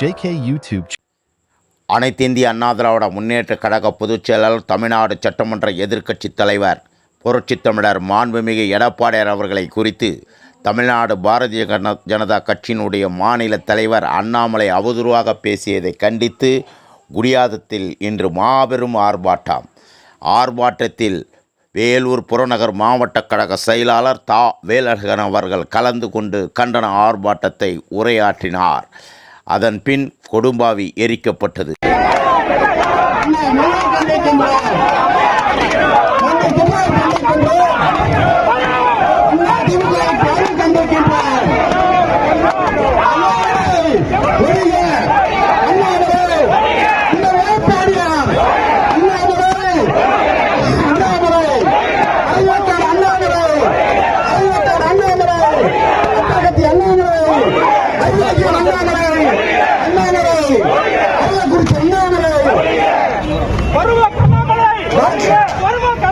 JK YouTube அனைத்து இந்திய அண்ணா திராவிட முன்னேற்ற கழக பொதுச் செயலாளர் தமிழ்நாடு சட்டமன்ற எதிர்க்கட்சித் தலைவர் புரட்சித் தமிழர் மாண்புமிகு எடப்பாடியார் அவர்களை குறித்து தமிழ்நாடு பாரதிய ஜன- ஜனதா கட்சியினுடைய மாநில தலைவர் அண்ணாமலை அவதூறாக பேசியதை கண்டித்து குடியாதத்தில் இன்று மாபெரும் ஆர்ப்பாட்டம். ஆர்ப்பாட்டத்தில் வேலூர் புறநகர் மாவட்ட கழக செயலாளர் தா. வேலழகன் அவர்கள் கலந்து கொண்டு கண்டன ஆர்ப்பாட்டத்தை உரையாற்றினார். அதன் பின் கொடும்பாவி எரிக்கப்பட்டது.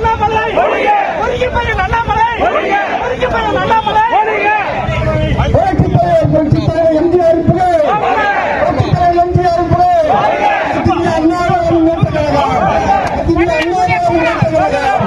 வருவ கண்ணாமலை ஒருங்கி பையன் அண்ணாமலை! ஒருங்கி பையன் அண்ணாமலை! முன்னேற்ற கழகம்